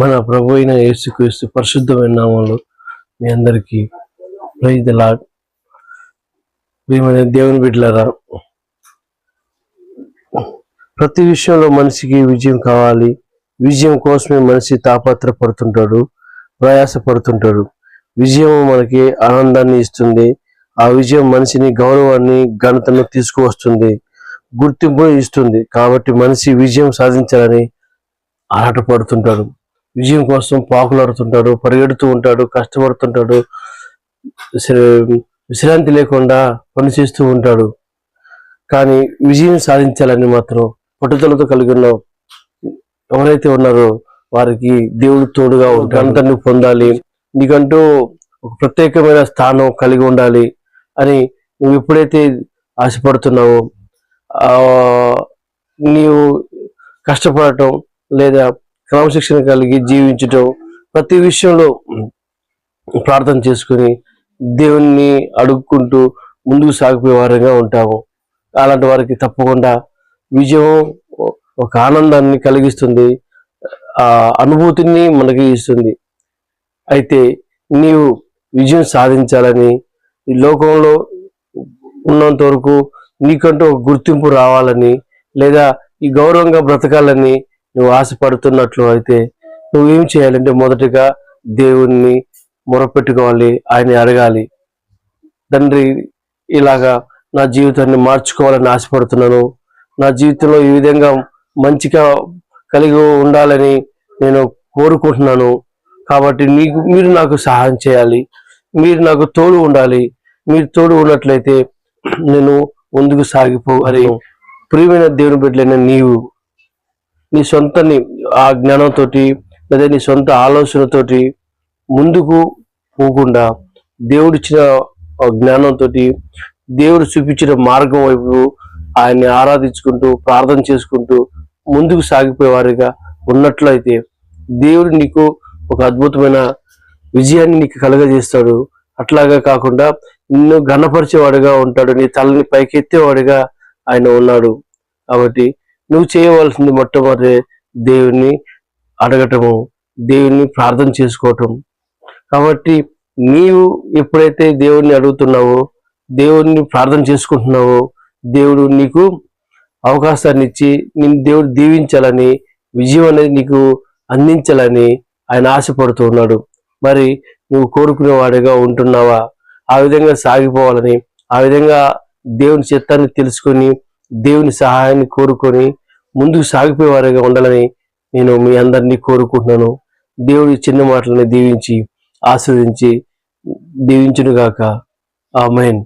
మన ప్రభు అయిన యేసుక్రీస్తు పరిశుద్ధమైన నామంలో మీ అందరికీ ప్రైజ్ లాడ్ ప్రియమైన దేవుని బిడ్డలరా ప్రతి విషయంలో మనిషికి విజయం కావాలి. విజయం కోసమే మనిషి తాపత్ర పడుతుంటాడు ప్రయాస పడుతుంటాడు విజయం మనకి ఆనందాన్ని ఇస్తుంది. ఆ విజయం మనిషిని గౌరవాన్ని ఘనతను తీసుకువస్తుంది. గుర్తింపును ఇస్తుంది. కాబట్టి మనిషి విజయం సాధించాలని ఆరాటపడుతుంటాడు. విజయం కోసం పాకులాడుతుంటాడు పరిగెడుతూ ఉంటాడు కష్టపడుతుంటాడు విశ్ర- విశ్రాంతి లేకుండా పనిచేస్తూ ఉంటాడు. కానీ విజయం సాధించాలని మాత్రం పట్టుదలతో కలిగి ఉన్న ఎవరైతే ఉన్నారో వారికి దేవుడు తోడుగా గంటను పొందాలి. నీకంటూ ఒక ప్రత్యేకమైన స్థానం కలిగి ఉండాలి అని నువ్వు ఎప్పుడైతే ఆశపడుతున్నావో ఆ నీవు కష్టపడటం లేదా క్రమశిక్షణ కలిగి జీవించటం ప్రతి విషయంలో ప్రార్థన చేసుకుని దేవుణ్ణి అడుక్కుంటూ ముందుకు సాగిపోయే వారంగా ఉంటాము. అలాంటి వారికి తప్పకుండా విజయం ఒక ఆనందాన్ని కలిగిస్తుంది. ఆ అనుభూతిని మనకి ఇస్తుంది. అయితే నీవు విజయం సాధించాలని ఈ లోకంలో ఉన్నంత వరకు నీకంటూ ఒక గుర్తింపు రావాలని లేదా ఈ గౌరవంగా బ్రతకాలని నువ్వు ఆశపడుతున్నట్లు అయితే నువ్వేం చేయాలంటే మొదటగా దేవుణ్ణి మొరపెట్టుకోవాలి ఆయన అడగాలి. తండ్రి ఇలాగా నా జీవితాన్ని మార్చుకోవాలని ఆశపడుతున్నాను. నా జీవితంలో ఈ విధంగా మంచిగా కలిగి ఉండాలని నేను కోరుకుంటున్నాను. కాబట్టి నీకు మీరు నాకు సహాయం చేయాలి. మీరు నాకు తోడు ఉండాలి. మీరు తోడు ఉన్నట్లయితే నేను ముందుకు సాగిపోవాలి ప్రియమైన దేవుని బిడ్డలైన నీవు నీ సొంత ఆ జ్ఞానంతో లేదా నీ సొంత ఆలోచనతోటి ముందుకు పోకుండా దేవుడిచ్చిన ఆ జ్ఞానంతో దేవుడు చూపించిన మార్గం వైపు ఆయన్ని ఆరాధించుకుంటూ ప్రార్థన చేసుకుంటూ ముందుకు సాగిపోయేవారిగా ఉన్నట్లయితే దేవుడు నీకు ఒక అద్భుతమైన విజయాన్ని నీకు కలగజేస్తాడు. అట్లాగా కాకుండా నిన్ను ఘనపరిచేవాడిగా ఉంటాడు. నీ తలని పైకెత్తేవాడిగా ఆయన ఉన్నాడు. కాబట్టి నువ్వు చేయవలసింది మొట్టమొదటి దేవుణ్ణి అడగటము దేవుణ్ణి ప్రార్థన చేసుకోవటం. కాబట్టి నీవు ఎప్పుడైతే దేవుణ్ణి అడుగుతున్నావో దేవుణ్ణి ప్రార్థన చేసుకుంటున్నావో దేవుడు నీకు అవకాశాన్ని ఇచ్చి నేను దేవుడు దీవించాలని విజయం అనేది నీకు అందించాలని ఆయన ఆశపడుతూ ఉన్నాడు. మరి నువ్వు కోరుకునేవాడిగా ఉంటున్నావా? ఆ విధంగా సాగిపోవాలని ఆ విధంగా దేవుని చిత్తాన్ని తెలుసుకొని దేవుని సహాయాన్ని కోరుకొని ముందుకు సాగిపోయేవారిగా ఉండాలని నేను మీ అందరినీ కోరుకుంటున్నాను. దేవుడి చిన్న మాటలని దీవించి ఆస్వాదించి దీవించునుగాక. ఆమెన్.